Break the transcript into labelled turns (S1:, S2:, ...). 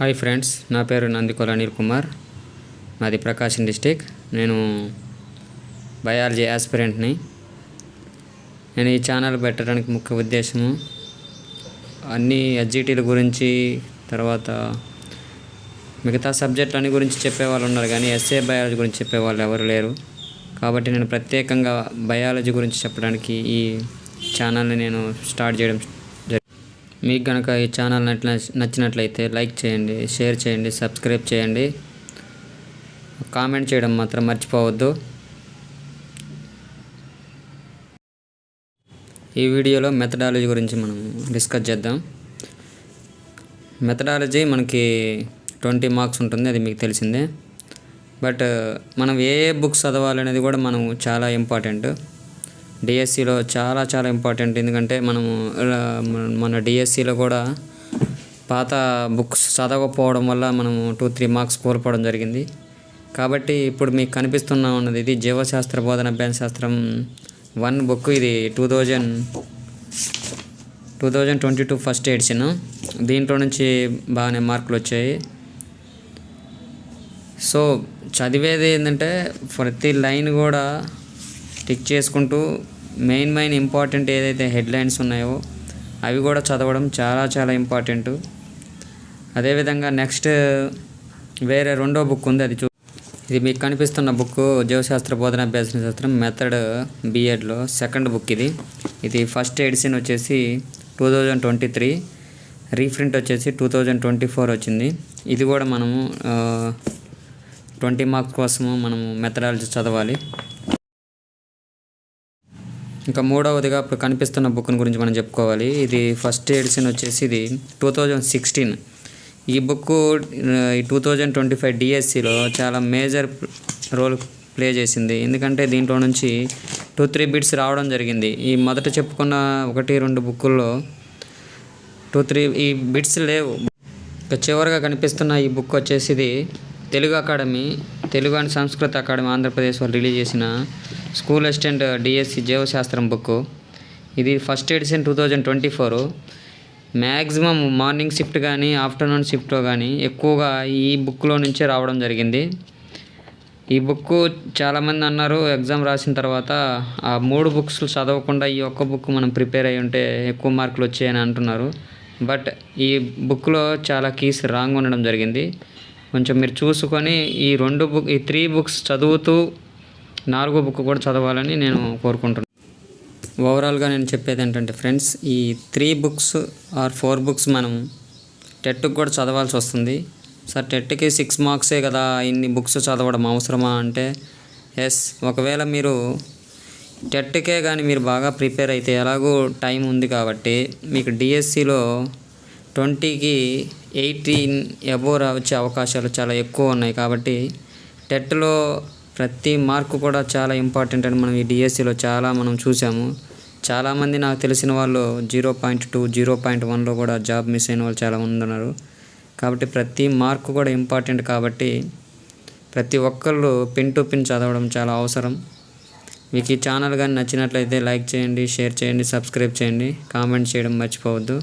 S1: Hi friends నా పేరు నందికొల అనిల్ కుమార్. మాది ప్రకాశం డిస్టిక్. నేను బయాలజీ ఆస్పిరెంట్ని నేను ఈ ఛానల్ పెట్టడానికి ముఖ్య ఉద్దేశము అన్ని ఎస్జిటీల గురించి తర్వాత మిగతా సబ్జెక్టులన్నీ గురించి చెప్పేవాళ్ళు ఉన్నారు కానీ ఎస్ఏ బయాలజీ గురించి చెప్పేవాళ్ళు ఎవరు లేరు. కాబట్టి నేను ప్రత్యేకంగా బయాలజీ గురించి చెప్పడానికి ఈ ఛానల్ని నేను స్టార్ట్ చేయడం మీకు కనుక ఈ ఛానల్ నచ్చినట్లయితే లైక్ చేయండి షేర్ చేయండి సబ్స్క్రైబ్ చేయండి. కామెంట్ చేయడం మాత్రం మర్చిపోవద్దు. ఈ వీడియోలో మెథడాలజీ గురించి మనం డిస్కస్ చేద్దాం. మెథడాలజీ మనకి ట్వంటీ మార్క్స్ ఉంటుంది అది మీకు తెలిసిందే. బట్ మనం ఏ ఏ బుక్స్ చదవాలనేది కూడా మనం చాలా ఇంపార్టెంట్. డిఎస్సిలో చాలా చాలా ఇంపార్టెంట్ ఎందుకంటే మనము మన- మన డిఎస్సిలో కూడా పాత బుక్స్ చదవకపోవడం వల్ల మనము టూ త్రీ మార్క్స్ కోల్పోవడం జరిగింది. కాబట్టి ఇప్పుడు మీకు కనిపిస్తున్న ఉన్నది ఇది జీవశాస్త్ర బోధన అభ్యాస శాస్త్రం వన్ బుక్. ఇది two thousand two thousand twenty two first edition. దీంట్లో నుంచి బాగానే మార్కులు వచ్చాయి. సో చదివేది ఏంటంటే ప్రతి లైన్ కూడా టిక్ చేసుకుంటూ మెయిన్ మెయిన్ ఇంపార్టెంట్ ఏదైతే హెడ్లైన్స్ ఉన్నాయో అవి కూడా చదవడం చాలా చాలా ఇంపార్టెంట్ అదేవిధంగా నెక్స్ట్ వేరే రెండో బుక్ ఉంది అది చూ ఇది మీకు కనిపిస్తున్న బుక్ జీవశాస్త్ర బోధన అభ్యాసన శాస్త్రం మెథడ్ బీఎడ్లో సెకండ్ బుక్ ఇది. ఇది ఫస్ట్ ఎడిషన్ వచ్చేసి two thousand twenty three reprint వచ్చేసి టూ థౌజండ్ ట్వంటీ ఫోర్ వచ్చింది. ఇది కూడా మనము ట్వంటీ మార్క్స్ కోసము మనము మెథడాలజీ చదవాలి. ఇంకా మూడవదిగా ఇప్పుడు కనిపిస్తున్న బుక్ గురించి మనం చెప్పుకోవాలి. ఇది ఫస్ట్ ఎడిషన్ వచ్చేసి ఇది టూ థౌజండ్ సిక్స్టీన్. ఈ book two thousand twenty five డిఎస్సిలో చాలా మేజర్ రోల్ ప్లే చేసింది. ఎందుకంటే దీంట్లో నుంచి టూ త్రీ బిట్స్ రావడం జరిగింది. ఈ మొదట చెప్పుకున్న ఒకటి రెండు బుక్కుల్లో టూ త్రీ ఈ బిట్స్ లేవు. ఇక చివరిగా కనిపిస్తున్న ఈ బుక్ వచ్చేసి ఇది Telugu academy Telugu and Sanskrit academy Andhra Pradesh వాళ్ళు రిలీజ్ చేసిన స్కూల్ అసిస్టెంట్ డిఎస్సి జీవశాస్త్రం బుక్. ఇది first edition two thousand twenty four. Maximum morning shift కానీ ఆఫ్టర్నూన్ షిఫ్ట్లో కానీ ఎక్కువగా ఈ బుక్లో నుంచే రావడం జరిగింది. ఈ బుక్ చాలామంది అన్నారు ఎగ్జామ్ రాసిన తర్వాత ఆ మూడు బుక్స్ చదవకుండా ఈ ఒక్క బుక్ మనం ప్రిపేర్ అయి ఉంటే ఎక్కువ మార్కులు వచ్చాయని అంటున్నారు. బట్ ఈ బుక్లో చాలా కీస్ రాంగ్ ఉండడం జరిగింది. కొంచెం మీరు చూసుకొని ఈ రెండు బుక్ ఈ త్రీ బుక్స్ చదువుతూ నాలుగో బుక్ కూడా చదవాలని నేను కోరుకుంటున్నాను ఓవరాల్గా నేను చెప్పేది ఏంటంటే ఫ్రెండ్స్ ఈ three books or four books మనం టెట్కి కూడా చదవాల్సి వస్తుంది. సార్ టెట్కి సిక్స్ మార్క్సే కదా ఇన్ని బుక్స్ చదవడం అవసరమా అంటే ఎస్ ఒకవేళ మీరు టెట్కే కానీ మీరు బాగా ప్రిపేర్ అయితే ఎలాగో టైం ఉంది కాబట్టి మీకు డిఎస్సిలో ట్వంటీకి ఎయిటీన్ ఎబో వచ్చే అవకాశాలు చాలా ఎక్కువ ఉన్నాయి కాబట్టి టెట్లో ప్రతి మార్కు కూడా చాలా ఇంపార్టెంట్ అని మనం ఈ డిఎస్సిలో చాలా మనం చూసాము. చాలామంది నాకు తెలిసిన వాళ్ళు zero point two zero point వన్లో కూడా జాబ్ మిస్ అయిన వాళ్ళు చాలా మంది ఉన్నారు. కాబట్టి ప్రతి మార్కు కూడా ఇంపార్టెంట్ కాబట్టి ప్రతి ఒక్కళ్ళు పిన్ టు పిన్ చదవడం చాలా అవసరం. మీకు ఈ ఛానల్ కానీ నచ్చినట్లయితే లైక్ చేయండి షేర్ చేయండి సబ్స్క్రైబ్ చేయండి. కామెంట్ చేయడం మర్చిపోవద్దు.